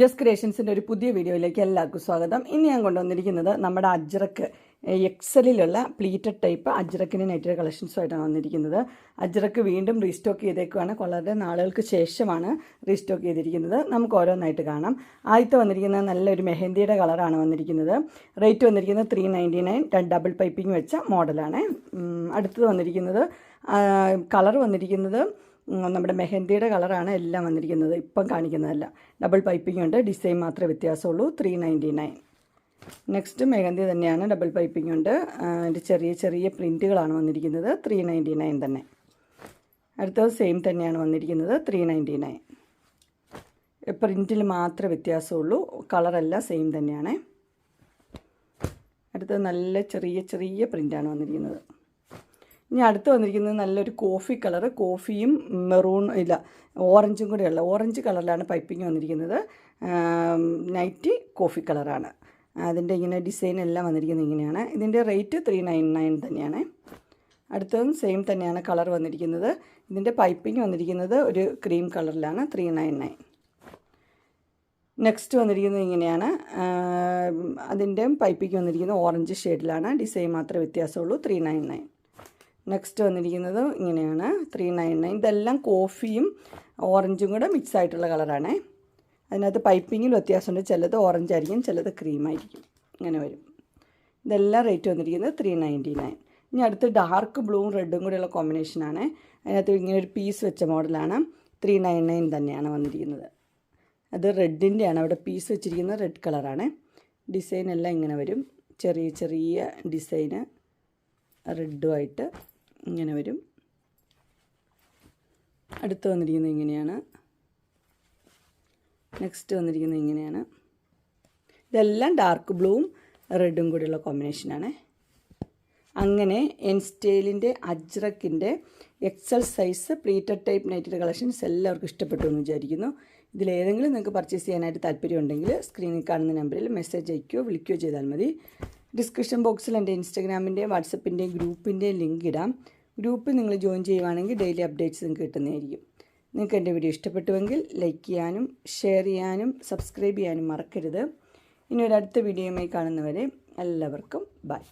Just ക്രിയേഷൻസിന്റെ ഒരു പുതിയ വീഡിയോയിലേക്ക് എല്ലാവർക്കും സ്വാഗതം. ഇന്ന് ഞാൻ കൊണ്ടുവന്നിരിക്കുന്നത് നമ്മുടെ അജ്രക്ക് എക്സലിലുള്ള പ്ലീറ്റഡ് ടൈപ്പ് അജ്രക്കിന് നെറ്റഡ് കളക്ഷൻസുമായിട്ടാണ് വന്നിരിക്കുന്നത്. അജ്രക്ക് വീണ്ടും റീസ്റ്റോക്ക് ചെയ്തേക്കുവാണ്. വളരെ നാളുകൾക്ക് ശേഷമാണ് റീസ്റ്റോക്ക് ചെയ്തിരിക്കുന്നത്. നമുക്ക് ഓരോന്നായിട്ട് കാണാം. ആദ്യത്തെ വന്നിരിക്കുന്നത് നല്ലൊരു മെഹന്തിയുടെ കളറാണ് വന്നിരിക്കുന്നത്. റേറ്റ് വന്നിരിക്കുന്നത് three ninety nine double piping വെച്ച മോഡലാണ് അടുത്തത് വന്നിരിക്കുന്നത് കളർ വന്നിരിക്കുന്നത് നമ്മുടെ മെഹന്തിയുടെ കളറാണ് എല്ലാം വന്നിരിക്കുന്നത്. ഇപ്പം കാണിക്കുന്നതല്ല. ഡബിൾ പൈപ്പിംഗ് ഉണ്ട്. ഡിസൈൻ മാത്രമേ വ്യത്യാസമുള്ളൂ. Three ninety nine next mehndi തന്നെയാണ്. ഡബിൾ പൈപ്പിംഗ് ഉണ്ട്. അതിന്റെ ചെറിയ ചെറിയ പ്രിന്റുകളാണ് വന്നിരിക്കുന്നത്. ത്രീ നയന്റി നയൻ തന്നെ. അടുത്തത് സെയിം തന്നെയാണ് വന്നിരിക്കുന്നത്. ത്രീ നയന്റി നയൻ പ്രിന്റിൽ മാത്രമേ വ്യത്യാസമുള്ളൂ. കളറെല്ലാം സെയിം തന്നെയാണ്. അടുത്തത് നല്ല ചെറിയ ചെറിയ പ്രിന്റാണ് വന്നിരിക്കുന്നത്. ഇനി അടുത്ത് വന്നിരിക്കുന്നത് നല്ലൊരു കോഫി കളർ കോഫിയും മെറൂൺ ഇല്ല ഓറഞ്ചും കൂടെയുള്ള ഓറഞ്ച് കളറിലാണ് പൈപ്പിംഗ് വന്നിരിക്കുന്നത്. നൈറ്റി കോഫി കളറാണ്. അതിന്റെ ഇങ്ങനെ ഡിസൈൻ എല്ലാം വന്നിരിക്കുന്നത് ഇങ്ങനെയാണ്. ഇതിന്റെ റേറ്റ് ത്രീ നയൻ നയൻ തന്നെയാണ്. അടുത്തതും സെയിം തന്നെയാണ് കളർ വന്നിരിക്കുന്നത്. ഇതിന്റെ പൈപ്പിംഗ് വന്നിരിക്കുന്നത് ഒരു ക്രീം കളറിലാണ് ത്രീ നയൻ നയൻ നെക്സ്റ്റ് വന്നിരിക്കുന്നത് ഇങ്ങനെയാണ്. അതിന്റെ പൈപ്പിക്ക് വന്നിരിക്കുന്നത് ഓറഞ്ച് ഷെയ്ഡിലാണ് ഡിസൈൻ മാത്രമേ വ്യത്യാസമുള്ളൂ ത്രീ നയൻ നയൻ നെക്സ്റ്റ് വന്നിരിക്കുന്നത് ഇങ്ങനെയാണ്. ത്രീ നയൻ നയൻ ഇതെല്ലാം കോഫിയും ഓറഞ്ചും കൂടെ മിക്സ് ആയിട്ടുള്ള കളറാണ് അതിനകത്ത് പൈപ്പിങ്ങിൽ വ്യത്യാസമുണ്ട്. ചിലത് ഓറഞ്ച് ആയിരിക്കും ചിലത് ക്രീം ആയിരിക്കും. ഇങ്ങനെ വരും. ഇതെല്ലാം റേറ്റ് വന്നിരിക്കുന്നത് ത്രീ നയന്റി നയൻ ഇനി അടുത്ത് ഡാർക്ക് ബ്ലൂവും റെഡും കൂടെയുള്ള കോമ്പിനേഷനാണ് അതിനകത്ത് ഇങ്ങനെ ഒരു പീസ് വെച്ച മോഡലാണ് ത്രീ നയൻ നയൻ തന്നെയാണ് വന്നിരിക്കുന്നത്. അത് റെഡിന്റെയാണ് അവിടെ പീസ് വെച്ചിരിക്കുന്നത് റെഡ് കളറാണ് ഡിസൈൻ എല്ലാം ഇങ്ങനെ വരും. ചെറിയ ചെറിയ ഡിസൈന് റെഡുമായിട്ട് ഇങ്ങനെ വരും. അടുത്ത് വന്നിരിക്കുന്നത് ഇങ്ങനെയാണ്. നെക്സ്റ്റ് വന്നിരിക്കുന്നത് ഇങ്ങനെയാണ്. ഇതെല്ലാം ഡാർക്ക് ബ്ലൂവും റെഡും കൂടിയുള്ള കോമ്പിനേഷനാണ് അങ്ങനെ എൻ സ്റ്റൈലിന്റെ അജ്രക്കിന്റെ XL size pleated type knitted collections എല്ലാവർക്കും ഇഷ്ടപ്പെട്ടു എന്ന് വിചാരിക്കുന്നു. ഇതിലേതെങ്കിലും നിങ്ങൾക്ക് പർച്ചേസ് ചെയ്യാനായിട്ട് താല്പര്യമുണ്ടെങ്കിൽ സ്ക്രീനിൽ കാണുന്ന നമ്പറിൽ മെസ്സേജ് അയക്കുകയോ വിളിക്കുകയോ ചെയ്താൽ മതി. ഡിസ്ക്രിപ്ഷൻ ബോക്സിൽ എന്റെ ഇൻസ്റ്റാഗ്രാമിന്റെയും വാട്സപ്പിന്റെയും ഗ്രൂപ്പിന്റെയും ലിങ്ക് ഇടാം. ഗ്രൂപ്പിൽ നിങ്ങൾ ജോയിൻ ചെയ്യുവാണെങ്കിൽ ഡെയിലി അപ്ഡേറ്റ്സ് നിങ്ങൾക്ക് കിട്ടുന്നതായിരിക്കും. നിങ്ങൾക്ക് എന്റെ വീഡിയോ ഇഷ്ടപ്പെട്ടുവെങ്കിൽ ലൈക്ക് ചെയ്യാനും ഷെയർ ചെയ്യാനും സബ്സ്ക്രൈബ് ചെയ്യാനും മറക്കരുത്. ഇനി ഒരു അടുത്ത വീഡിയോയുമായി കാണുന്നവരെ എല്ലാവർക്കും ബൈ.